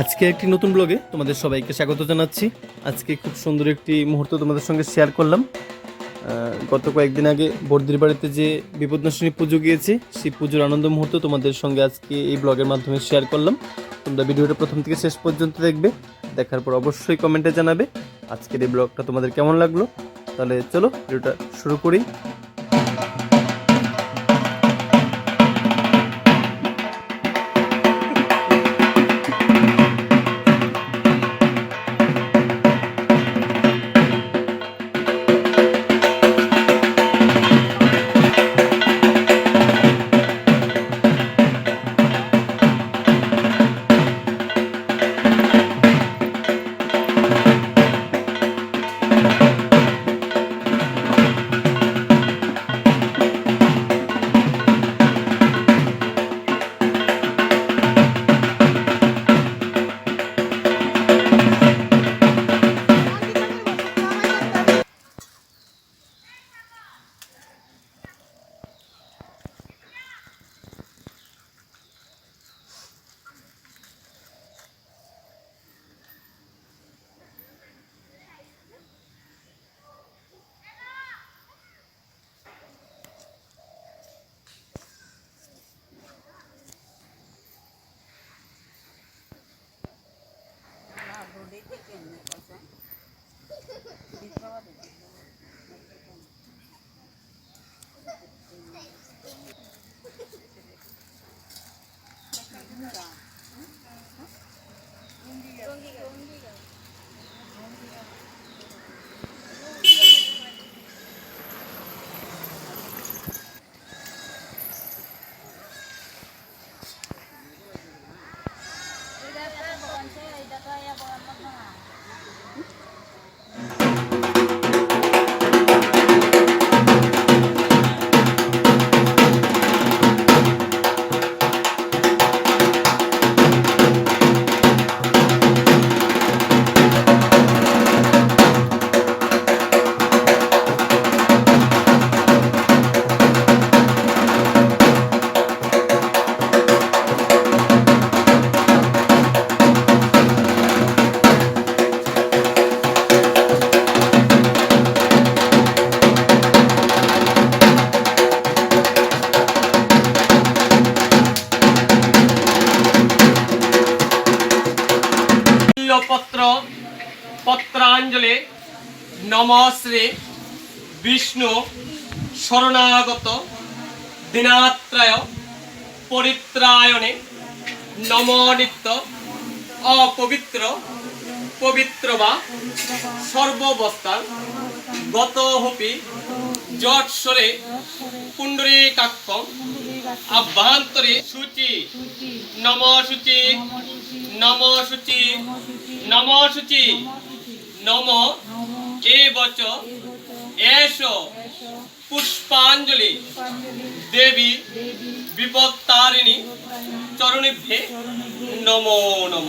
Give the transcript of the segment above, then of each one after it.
আজকে একটি নতুন ব্লগে তোমাদের সবাইকে স্বাগত জানাচ্ছি। আজকে খুব সুন্দর একটি মুহূর্ত তোমাদের সঙ্গে শেয়ার করলাম। গত কয়েকদিন আগে বর্দির বাড়িতে যে বিপদনাশিনী পুজো গিয়েছি, সেই পুজোর আনন্দ মুহূর্ত তোমাদের সঙ্গে আজকে এই ব্লগের মাধ্যমে শেয়ার করলাম। তোমরা ভিডিওটা প্রথম থেকে শেষ পর্যন্ত দেখবে, দেখার পর অবশ্যই কমেন্টে জানাবে আজকের এই ব্লগটা তোমাদের কেমন লাগল। তাহলে চলো, ভিডিওটা শুরু করি। 용기가 용기가 용기가 পত্রাঞ্জলি নম শ্রী বিষ্ণু, শরণাগত, দিনাত্রায়, পরিত্রায়ণে, নম নিত্য, অপবিত্র, পবিত্র বা সর্ববস্থান গত হপি জটস্বরে কুণ্ডরী কাক্ষ আভ্যন্তরে সূচি নম সূচি নম সূচি নম সূচি নম। এ বচ? এস। পুষ্পাঞ্জলি। দেবী। বিপত্তারিণী। চরণেভ্যে। নমো। নম।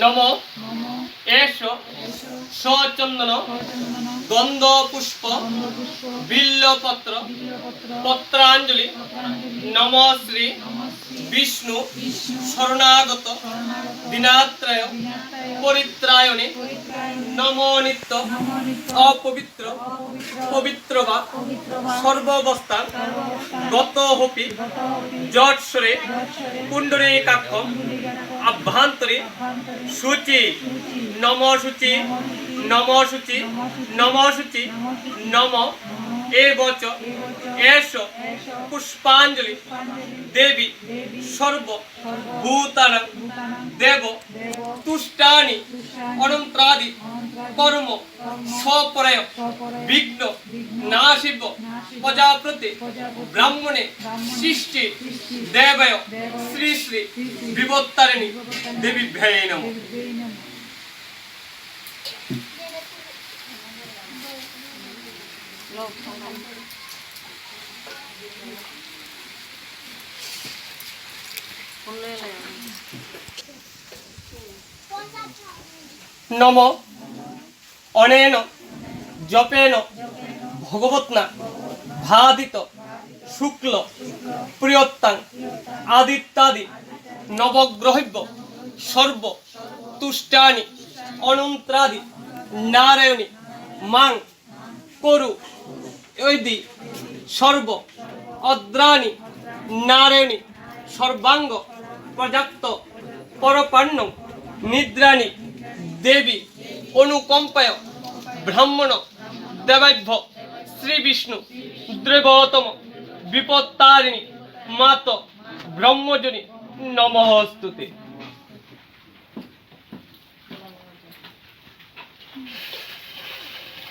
নম এস সচন্দন গন্ধ পুষ্প বিল্লপত্র পত্রাঞ্জলি নম শ্রী বিষ্ণু, শরণাগত, দিনাত্রয়, পরিত্রায়ণে, নম নিত্য, অপবিত্র, পবিত্র বা সর্বাবস্থান গত হপি, জটস্বরে, কুণ্ডরী কাক্ষ, আভ্যন্তরে সূচি নম সূচি নম সূচি নম সূচি নম, এ বচ, এসো, পুষ্পাঞ্জলি দেবী সর্ব ভূতানাং দেব তুষ্টানি অনন্ত্রাদি কর্ম স্বপরায় বিঘ্ন নাশিব প্রজাপতি ব্রাহ্মণে সৃষ্টি দেবয় শ্রী শ্রী বিবত্তারিণী দেবী ভ্যায় নম। নম। অনেন। জপেন। ভগবৎনা। ভাদিত। শুক্ল। প্রিয়ত্তাং। আদিত্যাদি। নবগ্রহব্য। সর্ব। তুষ্টানি। অনন্ত্রাদি। নারায়ণী। মাং। করু। ঐদি। সর্ব। অদ্রাণী। নারায়ণী। সর্বাঙ্গ। প্রজাক্ত পরপান্ন, নিদ্রাণী, দেবী, অনুকম্পায়, ব্রাহ্মণ, দেবাভ্য শ্রী বিষ্ণু দ্রবতম, বিপত্তারিণী, মাত, ব্রহ্মজনী, নমস্তুতে।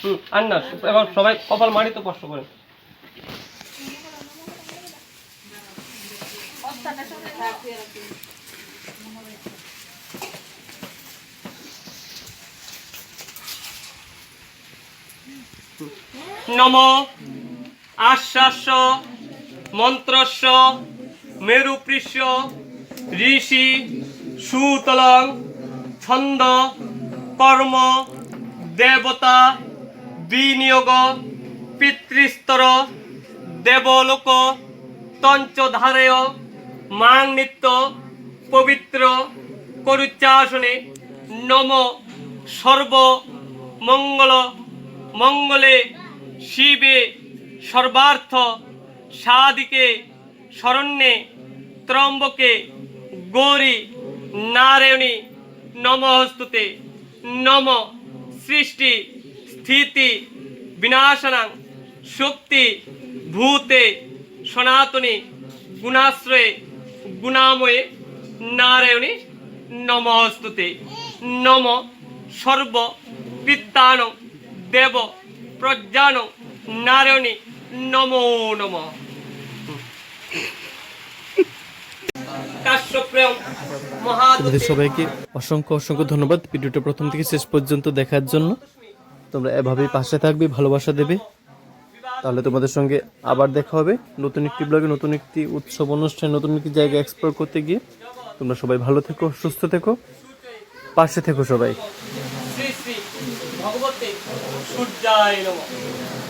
হুম, আর না, এবার সবাই কপাল মারিতে কষ্ট করেন। নম আশ্বাস মন্ত্রস্য মেরুপৃষ্য ঋষি সুতলং ছন্দ কর্ম দেবতা বিনিয়োগ পিতৃস্তর দেবলোক তঞ্চধারেয় মাং নিত্য পবিত্র করুচ্চাসনে নম সর্ব মঙ্গল মঙ্গলে শিবে সর্বার্থ সাদিকে শরণ্যে ত্রম্বকে গৌরী নারায়ণী নমস্তুতে নম সৃষ্টি স্থিতি বিনাশনাং শক্তি ভূতে সনাতনী গুণাশ্রয়ে গুণাময়ে নারায়ণী নমস্তুতে। নম সর্ব পিত্তান দেব প্রজ্ঞান নারায়ণী নমো নম। সবাইকে অসংখ্য অসংখ্য ধন্যবাদ। ভিডিওটা প্রথম থেকে শেষ পর্যন্ত দেখার জন্য। তোমরা এভাবেই পাশে থাকবে, ভালোবাসা দেবে। তাহলে তোমাদের সঙ্গে আবার দেখা হবে নতুন একটি ব্লগে নতুন একটি উৎসব অনুষ্ঠান, নতুন একটি জায়গা এক্সপ্লোর করতে গিয়ে। তোমরা সবাই ভালো থেকো, সুস্থ থেকো, পাশে থেকো সবাই। ভগবতে সূর্যায় নমঃ।